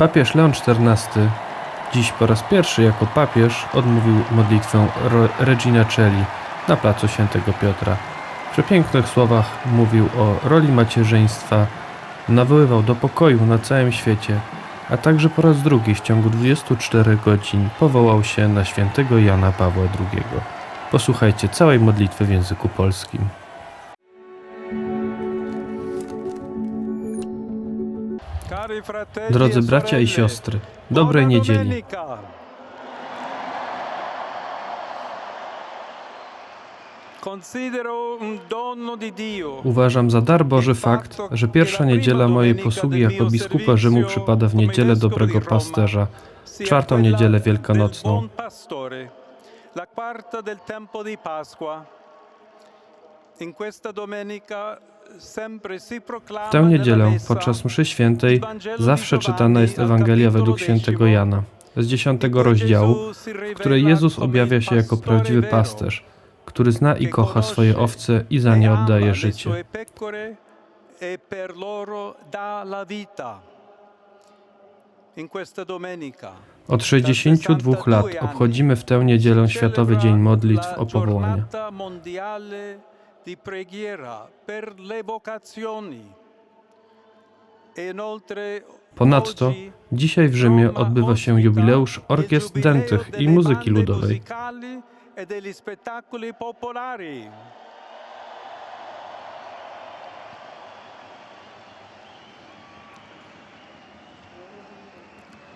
Papież Leon XIV dziś po raz pierwszy jako papież odmówił modlitwę Regina Celi na placu Świętego Piotra. W przepięknych słowach mówił o roli macierzyństwa, nawoływał do pokoju na całym świecie, a także po raz drugi w ciągu 24 godzin powołał się na świętego Jana Pawła II. Posłuchajcie całej modlitwy w języku polskim. Drodzy bracia i siostry, dobrej niedzieli. Uważam za dar Boży fakt, że pierwsza niedziela mojej posługi jako biskupa Rzymu przypada w niedzielę Dobrego Pasterza, czwartą niedzielę wielkanocną. W tę niedzielę podczas mszy świętej zawsze czytana jest Ewangelia według świętego Jana z dziesiątego rozdziału, w której Jezus objawia się jako prawdziwy pasterz, który zna i kocha swoje owce i za nie oddaje życie. E Od 62 lat obchodzimy w tę niedzielę Światowy Dzień Modlitw o powołania. Di preghiera per le vocazioni. E Ponadto dzisiaj w Rzymie odbywa się jubileusz orkiestr dętych i muzyki ludowej. e.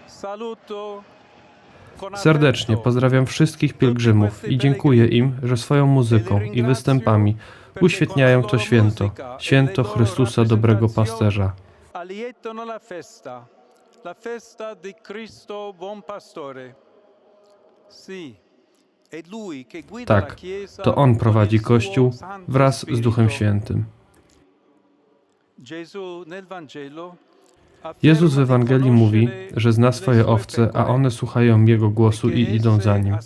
Saluto Serdecznie pozdrawiam wszystkich pielgrzymów i dziękuję im, że swoją muzyką i występami uświetniają to święto, święto Chrystusa Dobrego Pasterza. La festa, di Cristo Buon Pastore. Sì, la Tak, to On prowadzi Kościół wraz z Duchem. Świętym. Jezus w Ewangelii mówi, że zna swoje owce, a one słuchają Jego głosu i idą za Nim.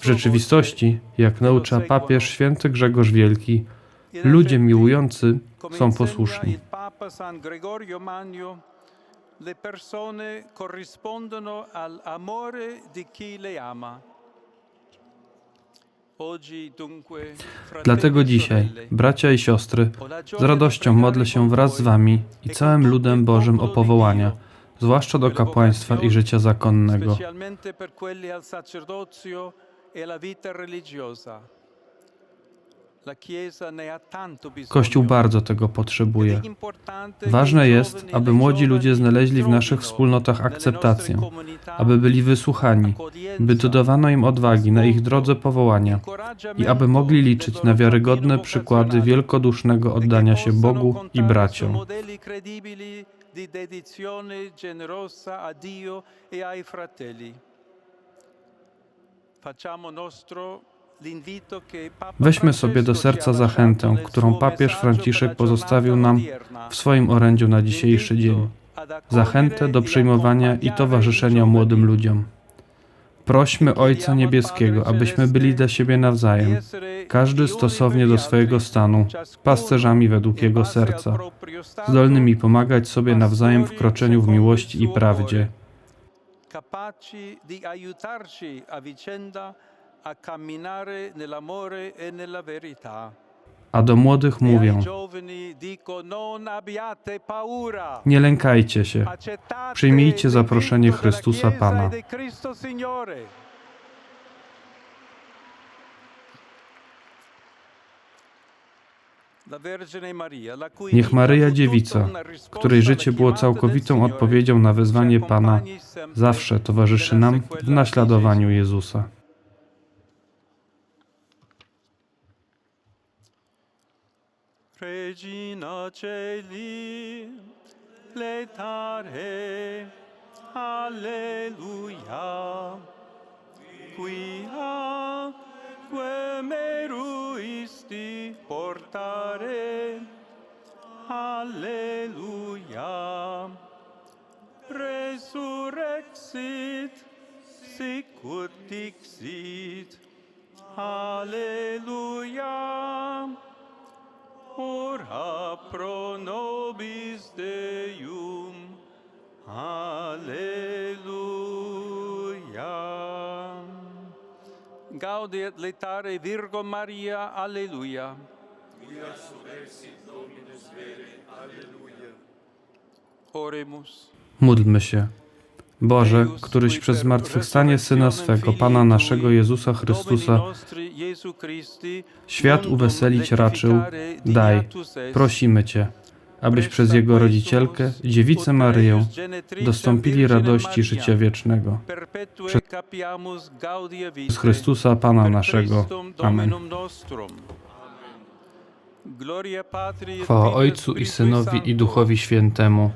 W rzeczywistości, jak naucza papież święty Grzegorz Wielki, ludzie miłujący są posłuszni. le persone corrispondono all'amore di chi le ama. Dlatego e dzisiaj, bracia i siostry, z radością modlę się wraz z Wami i e całym ludem Bożym o powołania, zwłaszcza do kapłaństwa i życia zakonnego. Kościół bardzo tego potrzebuje. Ważne jest, e aby le młodzi ludzie znaleźli w naszych wspólnotach akceptację, aby byli wysłuchani, by dodawano im odwagi na ich drodze powołania i aby mogli liczyć na wiarygodne przykłady wielkodusznego oddania się Bogu i braciom. e. Facciamo nostro Weźmy sobie do serca zachętę, którą papież Franciszek pozostawił nam w swoim orędziu na dzisiejszy dzień. Zachętę do przyjmowania i towarzyszenia młodym ludziom. Prośmy Ojca Niebieskiego, abyśmy byli dla siebie nawzajem, każdy stosownie do swojego stanu, pasterzami według Jego serca, zdolnymi pomagać sobie nawzajem w kroczeniu w miłości i prawdzie. capaci di aiutarci a vicenda a e. A do młodych E paura. nie lękajcie się, Przyjmijcie zaproszenie Chrystusa Pana. e cui Niech Maryja Dziewica, której życie było całkowitą odpowiedzią na wezwanie Pana, zawsze towarzyszy nam w naśladowaniu Jezusa. Regina Celi, letare, alleluia, quia que meruisti portare, alleluia, resurrexit, sicut dixit, Gaudi et letare Virgo Maria, Alleluia. Oremus. Módlmy się. Boże, któryś przez zmartwychwstanie Syna swego, Pana naszego Jezusa Chrystusa, świat uweselić raczył, daj, prosimy Cię, abyś przez Jego rodzicielkę, Dziewicę Maryję, dostąpili radości życia wiecznego. Przez Chrystusa Pana naszego. Amen. Chwała Ojcu i Synowi i Duchowi Świętemu,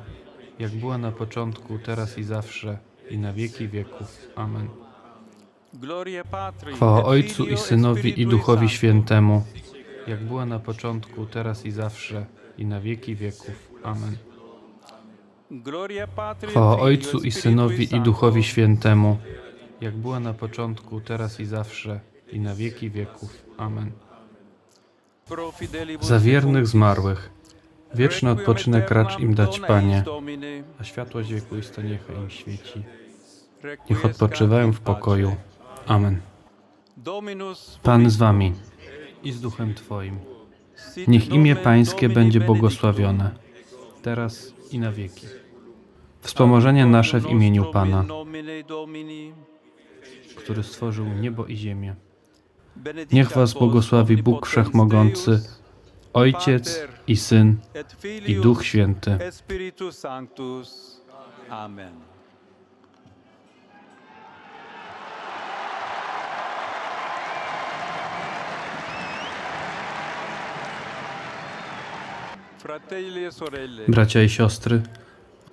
jak była na początku, teraz i zawsze, i na wieki wieków. Amen. Chwała Ojcu i Synowi i Duchowi Świętemu, jak była na początku, teraz i zawsze, i na wieki wieków. Amen. Chwała Ojcu i Synowi i Duchowi Świętemu, jak była na początku, teraz i zawsze, i na wieki wieków. Amen. Za wiernych zmarłych, wieczny odpoczynek racz im dać, Panie, a światło wiekuiste niech im świeci. Niech odpoczywają w pokoju. Amen. Pan z Wami i z Duchem Twoim. Niech imię Pańskie będzie błogosławione, teraz i na wieki. Wspomożenie nasze w imieniu Pana, który stworzył niebo i ziemię. Niech Was błogosławi Bóg Wszechmogący, Ojciec i Syn i Duch Święty. Amen. Bracia i siostry,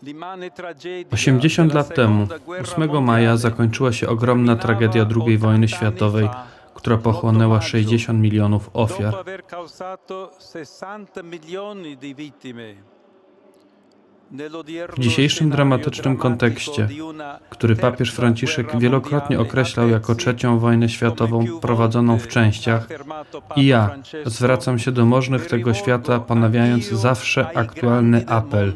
l'immane tragedia 80 della lat temu, Seconda Guerra 8 maja, zakończyła się ogromna tragedia II wojny światowej, która pochłonęła 60 milionów ofiar. W dzisiejszym dramatycznym kontekście, który papież Franciszek wielokrotnie określał jako trzecią wojnę światową prowadzoną w częściach, i ja zwracam się do możnych tego świata, ponawiając zawsze aktualny apel.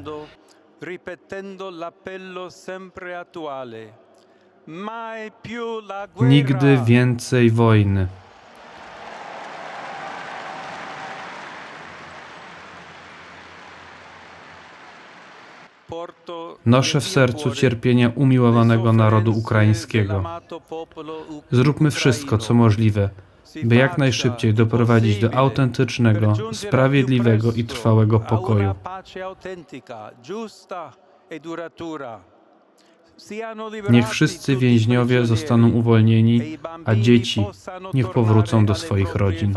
Nigdy więcej wojny. Noszę w sercu cierpienia umiłowanego narodu ukraińskiego. Zróbmy wszystko, co możliwe, by jak najszybciej doprowadzić do autentycznego, sprawiedliwego i trwałego pokoju. Niech wszyscy więźniowie zostaną uwolnieni, a dzieci niech powrócą do swoich rodzin.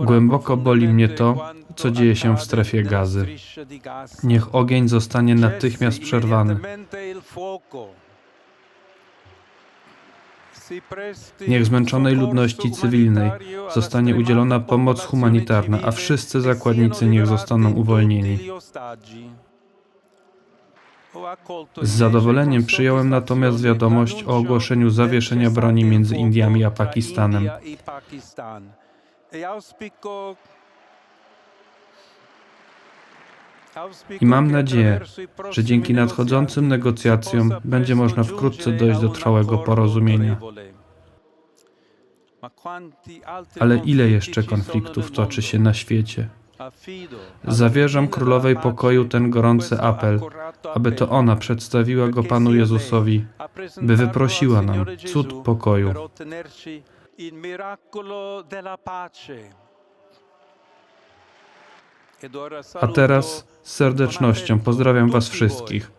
Głęboko boli mnie to, co dzieje się w strefie gazy. Niech ogień zostanie natychmiast przerwany. Niech zmęczonej ludności cywilnej zostanie udzielona pomoc humanitarna, a wszyscy zakładnicy niech zostaną uwolnieni. Z zadowoleniem przyjąłem natomiast wiadomość o ogłoszeniu zawieszenia broni między Indiami a Pakistanem. I mam nadzieję, że dzięki nadchodzącym negocjacjom będzie można wkrótce dojść do trwałego porozumienia. Ale ile jeszcze konfliktów toczy się na świecie? Zawierzam Królowej Pokoju ten gorący apel, aby to ona przedstawiła go Panu Jezusowi, by wyprosiła nam cud pokoju. A teraz z serdecznością pozdrawiam Was wszystkich,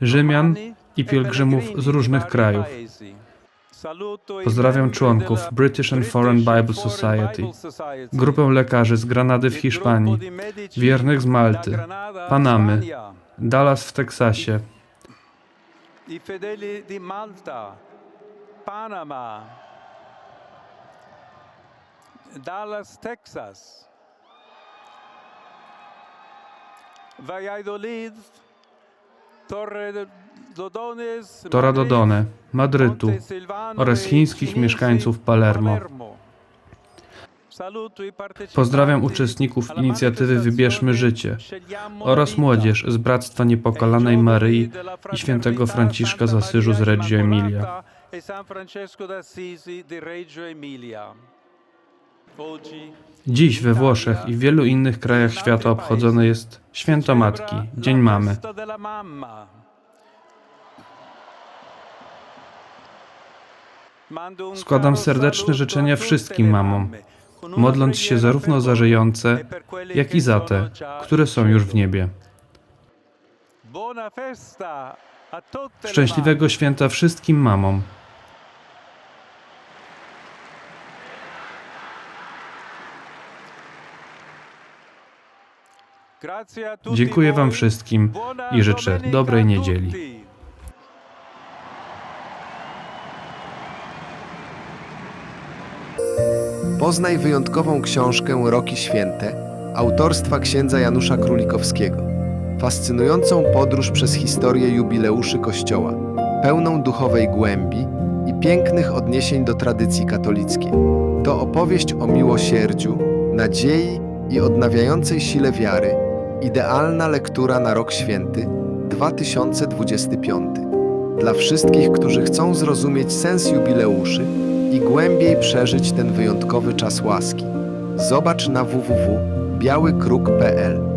Rzymian i pielgrzymów z różnych krajów. Pozdrawiam członków British and Foreign Bible Society, grupę lekarzy z Granady w Hiszpanii, wiernych z Malty, Panamy, Dallas w Teksasie, i fedeli di Malta, Panama, Dallas, Texas, Valladolid, Torre Dodones, Tora Madrid, Dodone, Madrytu oraz chińskich mieszkańców Palermo. Pozdrawiam uczestników inicjatywy Wybierzmy Życie oraz młodzież z Bractwa Niepokalanej Maryi i świętego Franciszka z Asyżu z Reggio Emilia. Dziś we Włoszech i w wielu innych krajach świata obchodzone jest Święto Matki, Dzień Mamy. Składam serdeczne życzenia wszystkim mamom, modląc się zarówno za żyjące, jak i za te, które są już w niebie. Szczęśliwego święta wszystkim mamom. Dziękuję Wam wszystkim i życzę dobrej niedzieli. Poznaj wyjątkową książkę Roki Święte autorstwa księdza Janusza Królikowskiego. Fascynującą podróż przez historię jubileuszy Kościoła, pełną duchowej głębi i pięknych odniesień do tradycji katolickiej. To opowieść o miłosierdziu, nadziei i odnawiającej sile wiary, idealna lektura na rok święty 2025. Dla wszystkich, którzy chcą zrozumieć sens jubileuszy i głębiej przeżyć ten wyjątkowy czas łaski. Zobacz na www.białykruk.pl.